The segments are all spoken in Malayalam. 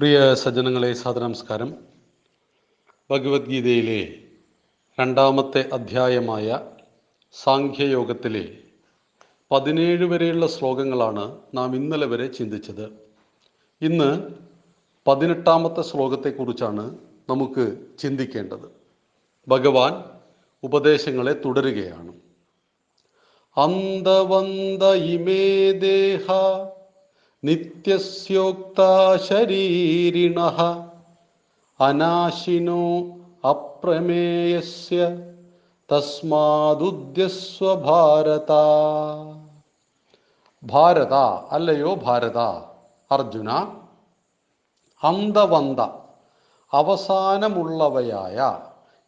പ്രിയ സജ്ജനങ്ങളെ സാദനമസ്കാരം ഭഗവത്ഗീതയിലെ രണ്ടാമത്തെ അധ്യായമായ സാഖ്യയോഗത്തിലെ പതിനേഴ് വരെയുള്ള ശ്ലോകങ്ങളാണ് നാം ഇന്നലെ വരെ ചിന്തിച്ചത്. ഇന്ന് പതിനെട്ടാമത്തെ ശ്ലോകത്തെക്കുറിച്ചാണ് നമുക്ക് ചിന്തിക്കേണ്ടത്. ഭഗവാൻ ഉപദേശങ്ങളെ തുടരുകയാണ്. അന്തവന്ത ഇമേ ദേഹ നിത്യസ്യോക്ത ശരീരിണ. അനാശിനോ അപ്രമേയസ്യ തസ്മാദുദ്യസ്വ ഭാരത ഭാരത അല്ലയോ ഭാരത അർജുന. അന്തവന്ത അവസാനമുള്ളവയായ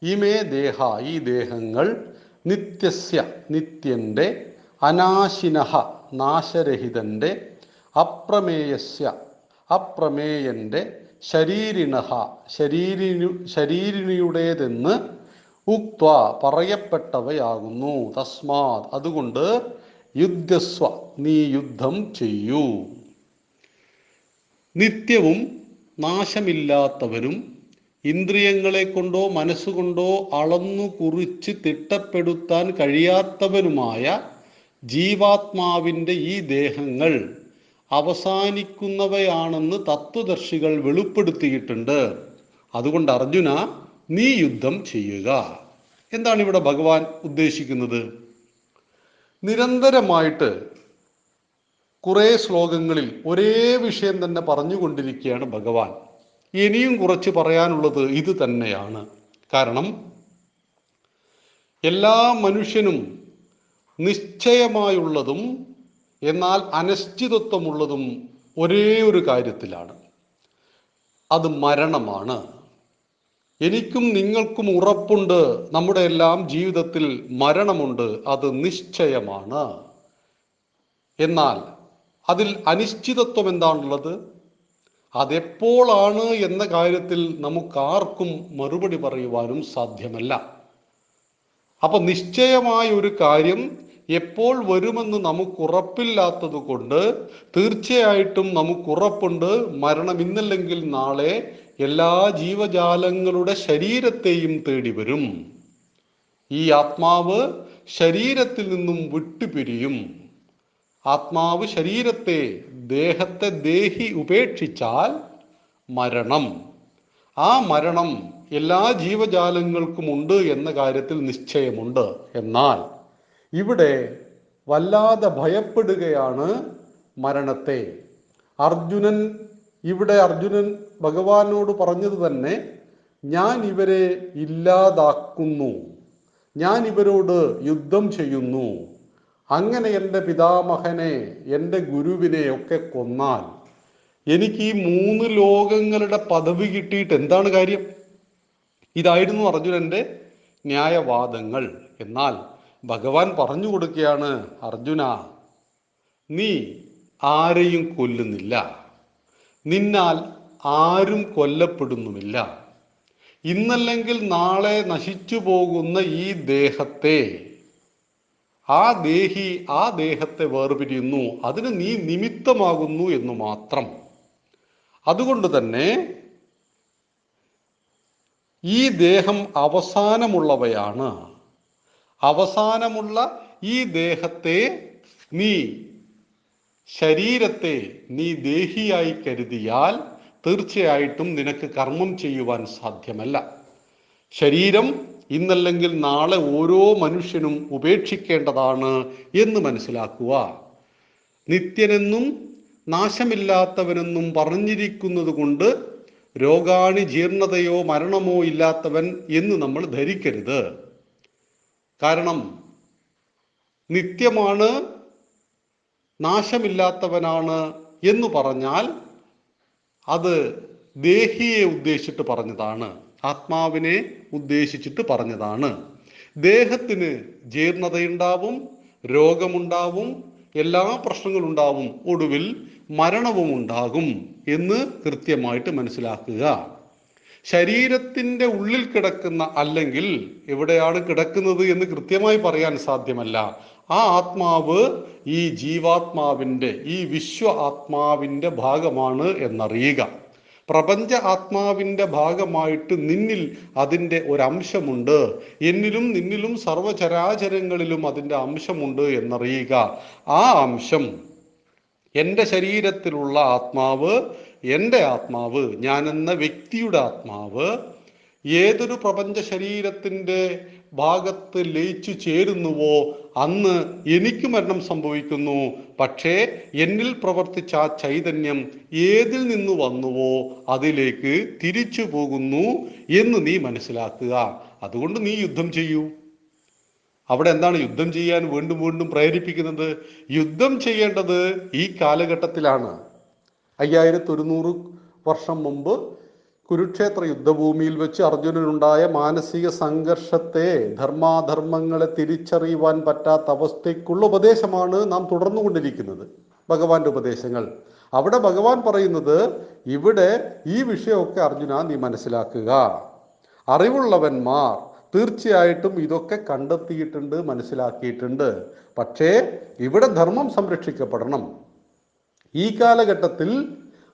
ഇമേ ദേഹ ഈ ദേഹങ്ങൾ നിത്യസ്യ നിത്യന്റെ അനാശിനഹ നാശരഹിതന്റെ അപ്രമേയസ്യ അപ്രമേയന്റെ ശരീരിണഹ ശരീരിനു ശരീരിണിയുടേതെന്ന് ഉക്ത പറയപ്പെട്ടവയാകുന്നു. തസ്മാത് അതുകൊണ്ട് യുദ്ധസ്വ നീ യുദ്ധം ചെയ്യൂ. നിത്യവും നാശമില്ലാത്തവരും ഇന്ദ്രിയങ്ങളെ കൊണ്ടോ മനസ്സുകൊണ്ടോ അളന്നു കുറിച്ച് തിട്ടപ്പെടുത്താൻ കഴിയാത്തവനുമായ ജീവാത്മാവിന്റെ ഈ ദേഹങ്ങൾ അവസാനിക്കുന്നവയാണെന്ന് തത്വദർശികൾ വെളിപ്പെടുത്തിയിട്ടുണ്ട്. അതുകൊണ്ട് അർജുന നീ യുദ്ധം ചെയ്യുക. എന്താണ് ഇവിടെ ഭഗവാൻ ഉദ്ദേശിക്കുന്നത്? നിരന്തരമായിട്ട് കുറേ ശ്ലോകങ്ങളിൽ ഒരേ വിഷയം തന്നെ പറഞ്ഞുകൊണ്ടിരിക്കുകയാണ് ഭഗവാൻ. ഇനിയും കുറച്ച് പറയാനുള്ളത് ഇത് തന്നെയാണ്. കാരണം എല്ലാ മനുഷ്യനും നിശ്ചയമായുള്ളതും എന്നാൽ അനിശ്ചിതത്വമുള്ളതും ഒരേ ഒരു കാര്യത്തിലാണ്. അത് മരണമാണ്. എനിക്കും നിങ്ങൾക്കും ഉറപ്പുണ്ട്. നമ്മുടെ എല്ലാം ജീവിതത്തിൽ മരണമുണ്ട്. അത് നിശ്ചയമാണ്. എന്നാൽ അതിൽ അനിശ്ചിതത്വം എന്താണുള്ളത്? അതെപ്പോഴാണ് എന്ന കാര്യത്തിൽ നമുക്കാർക്കും മറുപടി പറയുവാനും സാധ്യമല്ല. അപ്പൊ നിശ്ചയമായ ഒരു കാര്യം എപ്പോൾ വരുമെന്ന് നമുക്കുറപ്പില്ലാത്തത് കൊണ്ട് തീർച്ചയായിട്ടും നമുക്കുറപ്പുണ്ട് മരണം ഇന്നല്ലെങ്കിൽ നാളെ എല്ലാ ജീവജാലങ്ങളുടെ ശരീരത്തെയും തേടി വരും. ഈ ആത്മാവ് ശരീരത്തിൽ നിന്നും വിട്ടുപിരിയും. ആത്മാവ് ശരീരത്തെ ദേഹത്തെ ദേഹി ഉപേക്ഷിച്ചാൽ മരണം. ആ മരണം എല്ലാ ജീവജാലങ്ങൾക്കും ഉണ്ട് എന്ന കാര്യത്തിൽ നിശ്ചയമുണ്ട്. എന്നാൽ ഇവിടെ വല്ലാതെ ഭയപ്പെടുകയാണ് മരണത്തെ. അർജുനൻ ഇവിടെ അർജുനൻ ഭഗവാനോട് പറഞ്ഞത് തന്നെ ഞാൻ ഇവരെ ഇല്ലാതാക്കുന്നു. ഞാൻ ഇവരോട് യുദ്ധം ചെയ്യുന്നു. അങ്ങനെ എന്റെ പിതാമഹനെ എന്റെ ഗുരുവിനെ ഒക്കെ കൊന്നാൽ എനിക്ക് ഈ മൂന്ന് ലോകങ്ങളുടെ പദവി കിട്ടിയിട്ട് എന്താണ് കാര്യം? ഇതായിരുന്നു അർജുനന്റെ ന്യായവാദങ്ങൾ. എന്നാൽ ഭഗവാൻ പറഞ്ഞു കൊടുക്കുകയാണ് അർജുന നീ ആരെയും കൊല്ലുന്നില്ല. നിന്നാൽ ആരും കൊല്ലപ്പെടുന്നുമില്ല. ഇന്നല്ലെങ്കിൽ നാളെ നശിച്ചു പോകുന്ന ഈ ദേഹത്തെ ആ ദേഹി ആ ദേഹത്തെ വേർപിരിയുന്നു. അതിന് നീ നിമിത്തമാകുന്നു എന്ന് മാത്രം. അതുകൊണ്ട് തന്നെ ഈ ദേഹം അവസാനമുള്ളവയാണ്. അവസാനമുള്ള ഈ ദേഹത്തെ നീ ശരീരത്തെ നീ ദേഹിയായി കരുതിയാൽ തീർച്ചയായിട്ടും നിനക്ക് കർമ്മം ചെയ്യുവാൻ സാധ്യമല്ല. ശരീരം ഇന്നല്ലെങ്കിൽ നാളെ ഓരോ മനുഷ്യനും ഉപേക്ഷിക്കേണ്ടതാണ് എന്ന് മനസ്സിലാക്കുക. നിത്യനെന്നും നാശമില്ലാത്തവനെന്നും പറഞ്ഞിരിക്കുന്നത് കൊണ്ട് രോഗാണി ജീർണതയോ മരണമോ ഇല്ലാത്തവൻ എന്ന് നമ്മൾ ധരിക്കരുത്. കാരണം നിത്യമാണ് നാശമില്ലാത്തവനാണ് എന്ന് പറഞ്ഞാൽ അത് ദേഹിയെ ഉദ്ദേശിച്ചിട്ട് പറഞ്ഞതാണ് ആത്മാവിനെ ഉദ്ദേശിച്ചിട്ട് പറഞ്ഞതാണ്. ദേഹത്തിന് ജീർണതയുണ്ടാവും രോഗമുണ്ടാവും എല്ലാ പ്രശ്നങ്ങളും പ്രശ്നങ്ങളുണ്ടാവും ഒടുവിൽ മരണവും ഉണ്ടാകും എന്ന് കൃത്യമായിട്ട് മനസ്സിലാക്കുക. ശരീരത്തിന്റെ ഉള്ളിൽ കിടക്കുന്ന അല്ലെങ്കിൽ എവിടെയാണ് കിടക്കുന്നത് എന്ന് കൃത്യമായി പറയാൻ സാധ്യമല്ല. ആ ആത്മാവ് ഈ ജീവാത്മാവിന്റെ ഈ വിശ്വ ആത്മാവിന്റെ ഭാഗമാണ് എന്നറിയുക. പ്രപഞ്ച ആത്മാവിന്റെ ഭാഗമായിട്ട് നിന്നിൽ അതിന്റെ ഒരംശമുണ്ട്. എന്നിലും നിന്നിലും സർവചരാചരങ്ങളിലും അതിന്റെ അംശമുണ്ട് എന്നറിയുക. ആ അംശം എന്റെ ശരീരത്തിലുള്ള ആത്മാവ് എന്റെ ആത്മാവ് ഞാനെന്ന വ്യക്തിയുടെ ആത്മാവ് ഏതൊരു പ്രപഞ്ച ശരീരത്തിന്റെ ഭാഗത്ത് ലയിച്ചു ചേരുന്നുവോ അന്ന് എനിക്ക് മരണം സംഭവിക്കുന്നു. പക്ഷേ എന്നിൽ പ്രവർത്തിച്ച ആ ചൈതന്യം ഏതിൽ നിന്ന് വന്നുവോ അതിലേക്ക് തിരിച്ചു പോകുന്നു എന്ന് നീ മനസ്സിലാക്കുക. അതുകൊണ്ട് നീ യുദ്ധം ചെയ്യൂ. അവിടെ എന്താണ് യുദ്ധം ചെയ്യാൻ വീണ്ടും വീണ്ടും പ്രേരിപ്പിക്കുന്നത്? യുദ്ധം ചെയ്യേണ്ടത് ഈ കാലഘട്ടത്തിലാണ്. അയ്യായിരത്തി ഒരുന്നൂറ് വർഷം മുമ്പ് കുരുക്ഷേത്ര യുദ്ധഭൂമിയിൽ വെച്ച് അർജുനനുണ്ടായ മാനസിക സംഘർഷത്തെ ധർമാധർമ്മങ്ങളെ തിരിച്ചറിയുവാൻ പറ്റാത്ത അവസ്ഥയ്ക്കുള്ള ഉപദേശമാണ് നാം തുടർന്നുകൊണ്ടിരിക്കുന്നത്. ഭഗവാന്റെ ഉപദേശങ്ങൾ. അവിടെ ഭഗവാൻ പറയുന്നത് ഇവിടെ ഈ വിഷയമൊക്കെ അർജുന നീ മനസ്സിലാക്കുക. അറിവുള്ളവന്മാർ തീർച്ചയായിട്ടും ഇതൊക്കെ കണ്ടെത്തിയിട്ടുണ്ട് മനസ്സിലാക്കിയിട്ടുണ്ട്. പക്ഷേ ഇവിടെ ധർമ്മം സംരക്ഷിക്കപ്പെടണം. ഈ കാലഘട്ടത്തിൽ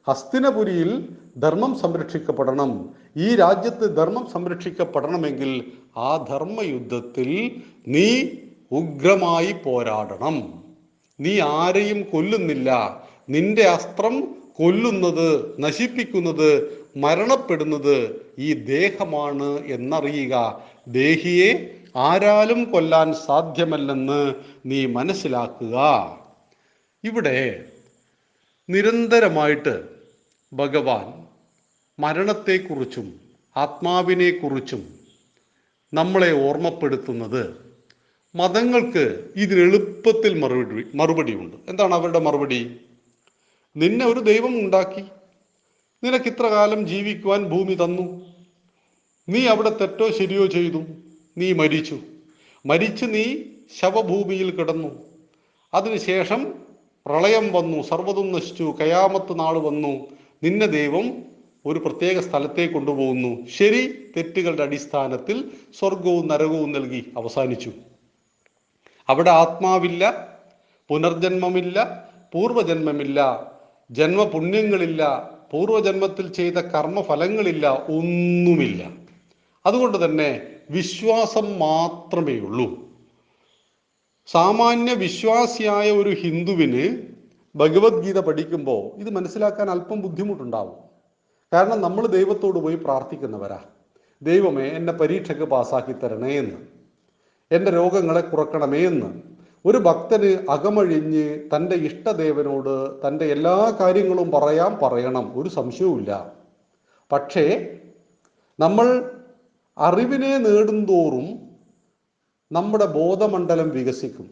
ഹസ്തിനപുരിയിൽ ധർമ്മം സംരക്ഷിക്കപ്പെടണം. ഈ രാജ്യത്ത് ധർമ്മം സംരക്ഷിക്കപ്പെടണമെങ്കിൽ ആ ധർമ്മയുദ്ധത്തിൽ നീ ഉഗ്രമായി പോരാടണം. നീ ആരെയും കൊല്ലുന്നില്ല. നിന്റെ അസ്ത്രം കൊല്ലുന്നത് നശിപ്പിക്കുന്നത് മരണപ്പെടുന്നത് ഈ ദേഹമാണ് എന്നറിയുക. ദേഹിയെ ആരാലും കൊല്ലാൻ സാധ്യമല്ലെന്ന് നീ മനസ്സിലാക്കുക. ഇവിടെ നിരന്തരമായിട്ട് ഭഗവാൻ മരണത്തെക്കുറിച്ചും ആത്മാവിനെക്കുറിച്ചും നമ്മളെ ഓർമ്മപ്പെടുത്തുന്നത് മതങ്ങൾക്ക് ഇതിനെളുപ്പത്തിൽ മറുപടി മറുപടിയുണ്ട്. എന്താണ് അവരുടെ മറുപടി? നിന്നെ ഒരു ദൈവം ഉണ്ടാക്കി. നിനക്ക് ഇത്ര കാലം ജീവിക്കുവാൻ ഭൂമി തന്നു. നീ അവിടെ തെറ്റോ ശരിയോ ചെയ്തു. നീ മരിച്ചു. മരിച്ച് നീ ശവഭൂമിയിൽ കിടന്നു. അതിനുശേഷം പ്രളയം വന്നു സർവതും നശിച്ചു കയാമത്ത് നാൾ വന്നു. നിന്നെ ദൈവം ഒരു പ്രത്യേക സ്ഥലത്തേക്ക് കൊണ്ടുപോകുന്നു. ശരി തെറ്റുകളുടെ അടിസ്ഥാനത്തിൽ സ്വർഗവും നരകവും നൽകി അവസാനിച്ചു. അവിടെ ആത്മാവില്ല പുനർജന്മമില്ല പൂർവജന്മമില്ല ജന്മപുണ്യങ്ങളില്ല പൂർവജന്മത്തിൽ ചെയ്ത കർമ്മഫലങ്ങളില്ല ഒന്നുമില്ല. അതുകൊണ്ട് തന്നെ വിശ്വാസം മാത്രമേ ഉള്ളൂ സാമാന്യ വിശ്വാസിയായ ഒരു ഹിന്ദുവിന് ഭഗവത്ഗീത പഠിക്കുമ്പോൾ ഇത് മനസ്സിലാക്കാൻ അല്പം ബുദ്ധിമുട്ടുണ്ടാവും. കാരണം നമ്മൾ ദൈവത്തോട് പോയി പ്രാർത്ഥിക്കുന്നവരാ. ദൈവമേ എന്നെ പരീക്ഷയ്ക്ക് പാസ്സാക്കി തരണേ എന്ന്. എന്റെ രോഗങ്ങളെ കുറക്കണമേ എന്ന്. ഒരു ഭക്തന് അകമഴിഞ്ഞ് തന്റെ ഇഷ്ടദേവനോട് തന്റെ എല്ലാ കാര്യങ്ങളും പറയാൻ പറയണം ഒരു സംശയവുമില്ല. പക്ഷേ നമ്മൾ അറിവിനെ നേടുന്തോറും നമ്മുടെ ബോധമണ്ഡലം വികസിക്കും.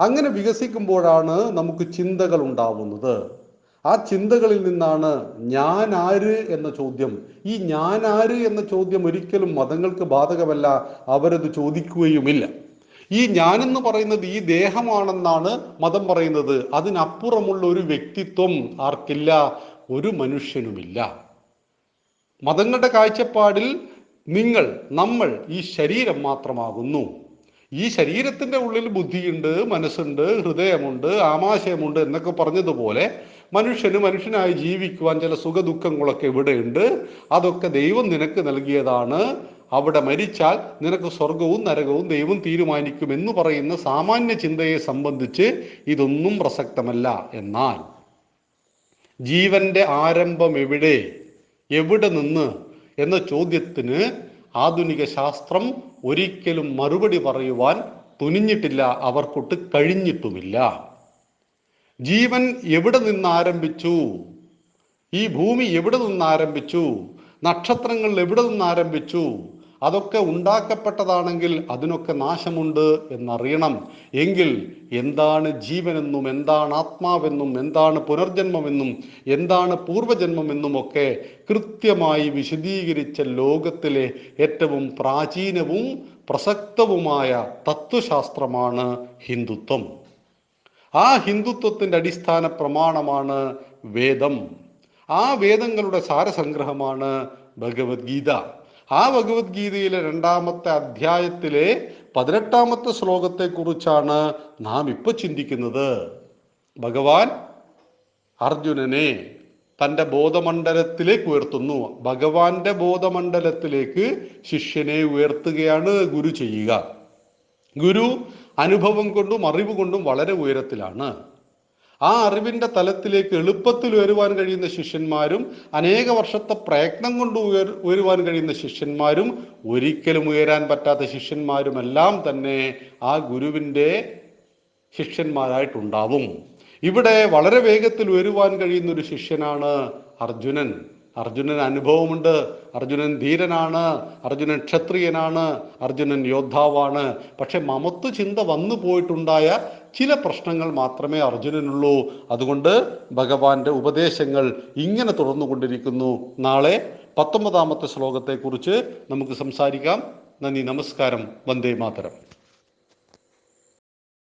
അങ്ങനെ വികസിക്കുമ്പോഴാണ് നമുക്ക് ചിന്തകൾ ഉണ്ടാവുന്നത്. ആ ചിന്തകളിൽ നിന്നാണ് ഞാൻ ആര് എന്ന ചോദ്യം ഈ ഞാൻ ആര് എന്ന ചോദ്യം ഒരിക്കലും മതങ്ങൾക്ക് ബാധകമല്ല അവരത് ചോദിക്കുകയുമില്ല. ഈ ഞാനെന്ന് പറയുന്നത് ഈ ദേഹമാണെന്നാണ് മതം പറയുന്നത്. അതിനപ്പുറമുള്ള ഒരു വ്യക്തിത്വം ആർക്കില്ല ഒരു മനുഷ്യനുമില്ല. മതങ്ങളുടെ കാഴ്ചപ്പാടിൽ നിങ്ങൾ നമ്മൾ ഈ ശരീരം മാത്രമാകുന്നു. ഈ ശരീരത്തിന്റെ ഉള്ളിൽ ബുദ്ധിയുണ്ട് മനസ്സുണ്ട് ഹൃദയമുണ്ട് ആമാശയമുണ്ട് എന്നൊക്കെ പറഞ്ഞതുപോലെ മനുഷ്യന് മനുഷ്യനായി ജീവിക്കുവാൻ ചില സുഖ ദുഃഖങ്ങളൊക്കെ ഇവിടെയുണ്ട്. അതൊക്കെ ദൈവം നിനക്ക് നൽകിയതാണ്. അവിടെ മരിച്ചാൽ നിനക്ക് സ്വർഗവും നരകവും ദൈവം തീരുമാനിക്കും എന്ന് പറയുന്ന സാമാന്യ ചിന്തയെ സംബന്ധിച്ച് ഇതൊന്നും പ്രസക്തമല്ല. എന്നാൽ ജീവന്റെ ആരംഭം എവിടെ? എവിടെ നിന്ന്? എന്ന ചോദ്യത്തിന് ആധുനിക ശാസ്ത്രം ഒരിക്കലും മറുപടി പറയുവാൻ തുനിഞ്ഞിട്ടില്ല അവർക്കൊട്ട് കഴിഞ്ഞിട്ടുമില്ല. ജീവൻ എവിടെ നിന്ന് ആരംഭിച്ചു ഈ ഭൂമി എവിടെ നിന്ന് ആരംഭിച്ചു നക്ഷത്രങ്ങൾ എവിടെ നിന്ന് ആരംഭിച്ചു അതൊക്കെ ഉണ്ടാക്കപ്പെട്ടതാണെങ്കിൽ അതിനൊക്കെ നാശമുണ്ട് എന്നറിയണം. എങ്കിൽ എന്താണ് ജീവനെന്നും എന്താണ് ആത്മാവെന്നും എന്താണ് പുനർജന്മമെന്നും എന്താണ് പൂർവജന്മമെന്നും ഒക്കെ കൃത്യമായി വിശദീകരിച്ച ലോകത്തിലെ ഏറ്റവും പ്രാചീനവും പ്രസക്തവുമായ തത്വശാസ്ത്രമാണ് ഹിന്ദുത്വം. ആ ഹിന്ദുത്വത്തിന്റെ അടിസ്ഥാന പ്രമാണമാണ് വേദം. ആ വേദങ്ങളുടെ സാരസംഗ്രഹമാണ് ഭഗവത്ഗീത. ആ ഭഗവത്ഗീതയിലെ രണ്ടാമത്തെ അധ്യായത്തിലെ പതിനെട്ടാമത്തെ ശ്ലോകത്തെ കുറിച്ചാണ് നാം ഇപ്പൊ ചിന്തിക്കുന്നത്. ഭഗവാൻ അർജുനനെ തന്റെ ബോധമണ്ഡലത്തിലേക്ക് ഉയർത്തുന്നു. ഭഗവാന്റെ ബോധമണ്ഡലത്തിലേക്ക് ശിഷ്യനെ ഉയർത്തുകയാണ് ഗുരു ചെയ്യുക. ഗുരു അനുഭവം കൊണ്ടും അറിവ് കൊണ്ടും വളരെ ഉയരത്തിലാണ്. ആ അറിവിന്റെ തലത്തിലേക്ക് എളുപ്പത്തിൽ ഉയരുവാൻ കഴിയുന്ന ശിഷ്യന്മാരും അനേക വർഷത്തെ പ്രയത്നം കൊണ്ട് ഉയർ ഉയരുവാൻ കഴിയുന്ന ശിഷ്യന്മാരും ഒരിക്കലും ഉയരാൻ പറ്റാത്ത ശിഷ്യന്മാരുമെല്ലാം തന്നെ ആ ഗുരുവിന്റെ ശിഷ്യന്മാരായിട്ടുണ്ടാവും. ഇവിടെ വളരെ വേഗത്തിൽ ഉയരുവാൻ കഴിയുന്ന ഒരു ശിഷ്യനാണ് അർജുനൻ. അർജുനൻ അനുഭവമുണ്ട്. അർജുനൻ ധീരനാണ്. അർജുനൻ ക്ഷത്രിയനാണ്. അർജുനൻ യോദ്ധാവാണ്. പക്ഷെ മമത്വ ചിന്ത വന്നു പോയിട്ടുണ്ടായ ചില പ്രശ്നങ്ങൾ മാത്രമേ അർജുനനുള്ളൂ. അതുകൊണ്ട് ഭഗവാന്റെ ഉപദേശങ്ങൾ ഇങ്ങനെ തുടർന്നുകൊണ്ടിരിക്കുന്നു. നാളെ പത്തൊമ്പതാമത്തെ ശ്ലോകത്തെക്കുറിച്ച് നമുക്ക് സംസാരിക്കാം. നന്ദി നമസ്കാരം. വന്ദേ മാതരം.